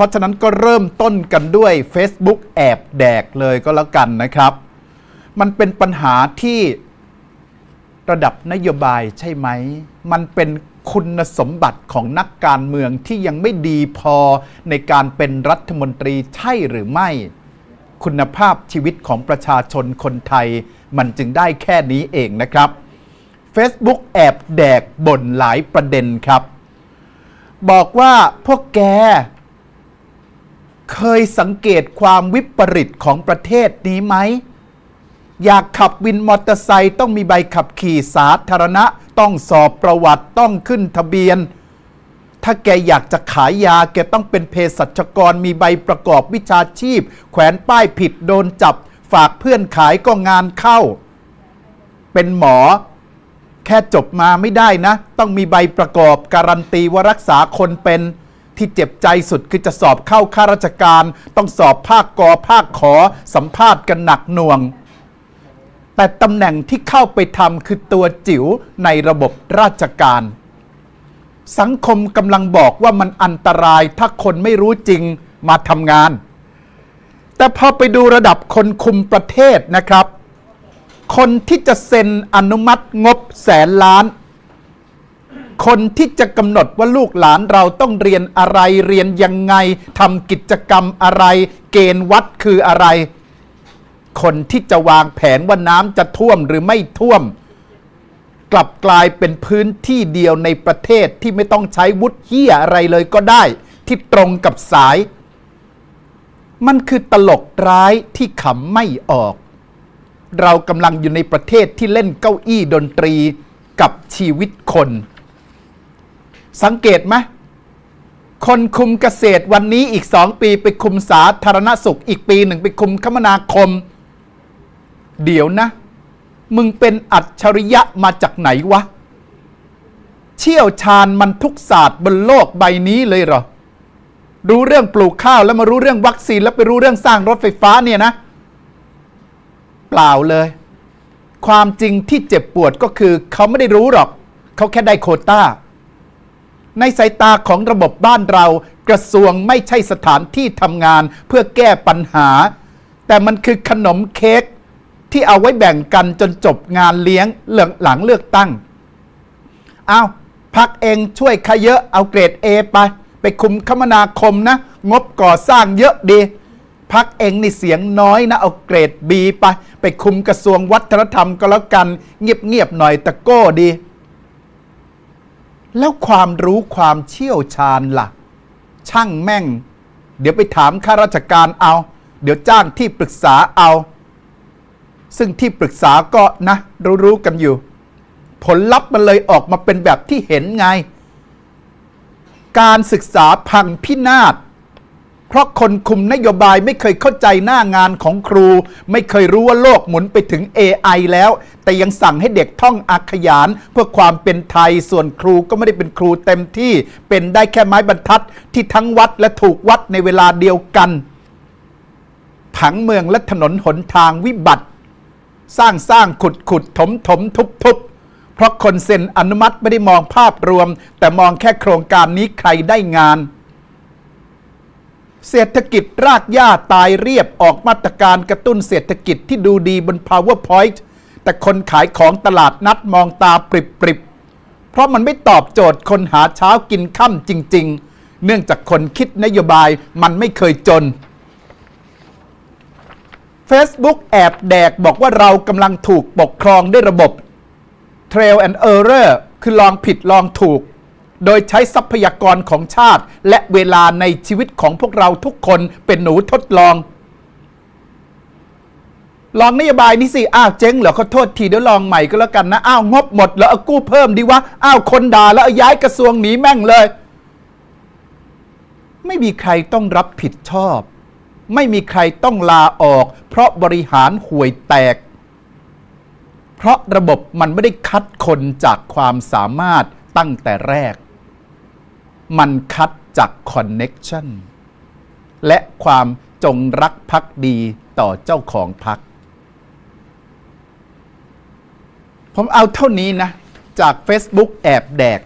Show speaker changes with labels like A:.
A: ราะฉะนั้นก็เริ่มต้นกันด้วย Facebook แอบแดกเลยก็แล้วกันนะครับ มันเป็นปัญหาที่ระดับนโยบายใช่ไหม มันเป็นคุณสมบัติของนักการเมืองที่ยังไม่ดีพอในการเป็นรัฐมนตรีใช่หรือไม่ คุณภาพชีวิตของประชาชนคนไทย มันจึงได้แค่นี้เองนะครับ Facebook แอบแดกบ่นหลายประเด็นครับ บอกว่าพวกแก เคยสังเกตความวิปริตของประเทศนี้ไหม อยากขับวินมอเตอร์ไซค์ต้องมีใบขับขี่สาธารณะ ต้องสอบประวัติต้องขึ้นทะเบียน ถ้าแกอยากจะขายยาแกต้องเป็นเภสัชกรมีใบประกอบวิชาชีพ แขวนป้ายผิดโดนจับ ฝากเพื่อนขายก็งานเข้า เป็นหมอ แค่จบมาไม่ได้นะ ต้องมีใบประกอบการันตีว่ารักษาคนเป็น ที่เจ็บใจสุดคือจะสอบเข้าข้าราชการ ต้องสอบภาคกอภาคขอสัมภาษณ์กันหนักหน่วง แต่ตำแหน่งที่เข้าไปทำคือตัวจิ๋วในระบบราชการ สังคมกำลังบอกว่ามันอันตรายถ้าคนไม่รู้จริงมาทำงาน แต่พอไปดูระดับคนคุมประเทศนะครับ คนที่จะเซ็นอนุมัติงบแสนล้าน คนที่จะกำหนดว่าลูกหลานเราต้องเรียนอะไรเรียนยังไงทำกิจกรรมอะไร เกณฑ์วัดคืออะไร คนที่จะวางแผนว่าน้ำจะท่วมหรือไม่ท่วม กลับกลายเป็นพื้นที่เดียวในประเทศที่ไม่ต้องใช้วุฒิเหี้ยอะไรเลยก็ได้ ที่ตรงกับสาย มันคือตลกร้ายที่ขำไม่ออก เรากำลังอยู่ในประเทศที่เล่นเก้าอี้ดนตรีกับชีวิตคน สังเกตไหมคนคุมเกษตรวันนี้อีกสองปีไปคุมสาธารณสุข อีกปีหนึ่งไปคุมคมนาคม เดี๋ยวนะ มึงเป็นอัจฉริยะมาจากไหนวะ เชี่ยวชาญมันทุกศาสตร์บนโลกใบนี้เลยเหรอ รู้เรื่องปลูกข้าวแล้วมารู้เรื่องวัคซีนแล้วไปรู้เรื่องสร้างรถไฟฟ้าเนี่ยนะ เปล่าเลย ความจริงที่เจ็บปวดก็คือ เขาไม่ได้รู้หรอก เขาแค่ได้โควต้า ในสายตาของระบบบ้านเรา กระทรวงไม่ใช่สถานที่ทำงานเพื่อแก้ปัญหา แต่มันคือขนมเค้กที่เอาไว้แบ่งกันจนจบงานเลี้ยงเลือหลังเลือกตั้ง เอาพักเองช่วยขยเยอะเอาเกรด A ไป ไปคุมคมนาคมนะ งบก่อสร้างเยอะดีพักเองนี่เสียงน้อยนะ เอาเกรด B ไป ไปคุมกระทรวงวัฒนธรรมก็แล้วกัน เงียบๆหน่อยตะโก้ดี แล้วความรู้ความเชี่ยวชาญล่ะ ช่างแม่ง เดี๋ยวไปถามข้าราชการเอา เดี๋ยวจ้างที่ปรึกษาเอา ซึ่งที่ปรึกษาก็นะ รู้ๆกันอยู่ ผลลัพธ์มันเลยออกมาเป็นแบบที่เห็นไง การศึกษาพังพินาศ เพราะคนคุมนโยบายไม่เคยเข้าใจหน้างานของครู ไม่เคยรู้ว่าโลกหมุนไปถึง AI แล้ว แต่ยังสั่งให้เด็กท่องอักขยานเพื่อความเป็นไทยส่วนครูก็ไม่ได้เป็นครูเต็มที่เป็นได้แค่ไม้บรรทัดที่ทั้งวัดและถูกวัดในเวลาเดียวกันผังเมืองและถนนหนทางวิบัติ สร้างสร้างขุดขุดถมถมทุบทุบเพราะคนเซ็นอนุมัติไม่ได้มองภาพรวม แต่มองแค่โครงการนี้ใครได้งาน เศรษฐกิจรากหญ้าตายเรียบออกมาตรการกระตุ้นเศรษฐกิจที่ดูดีบน powerpoint แต่คนขายของตลาดนัดมองตาปริบปริบเพราะมันไม่ตอบโจทย์คนหาเช้ากินค่ำจริง ๆ เนื่องจากคนคิดนโยบายมันไม่เคยจน Facebook แอบแดกบอกว่าเรากำลังถูกปกครองด้วยระบบ Trail and Error คือลองผิดลองถูก โดยใช้ทรัพยากรของชาติ และเวลาในชีวิตของพวกเราทุกคนเป็นหนูทดลอง ลองนโยบายนี้สิ อ้าวเจ๊งเหรอขอโทษทีเดี๋ยวลองใหม่ก็แล้วกันนะ อ้าวงบหมดแล้วเอากู้เพิ่มดีวะ อ้าวคนด่าแล้วเอาย้ายกระทรวงหนีแม่งเลย ไม่มีใครต้องรับผิดชอบ ไม่มีใครต้องลาออก เพราะบริหารห่วยแตกเพราะระบบมันไม่ได้คัดคนจากความสามารถตั้งแต่แรก มันคัดจากคอนเน็กชันและความจงรักภักดีต่อเจ้าของพัก ผมเอาเท่านี้นะ จาก Facebook แอบแดก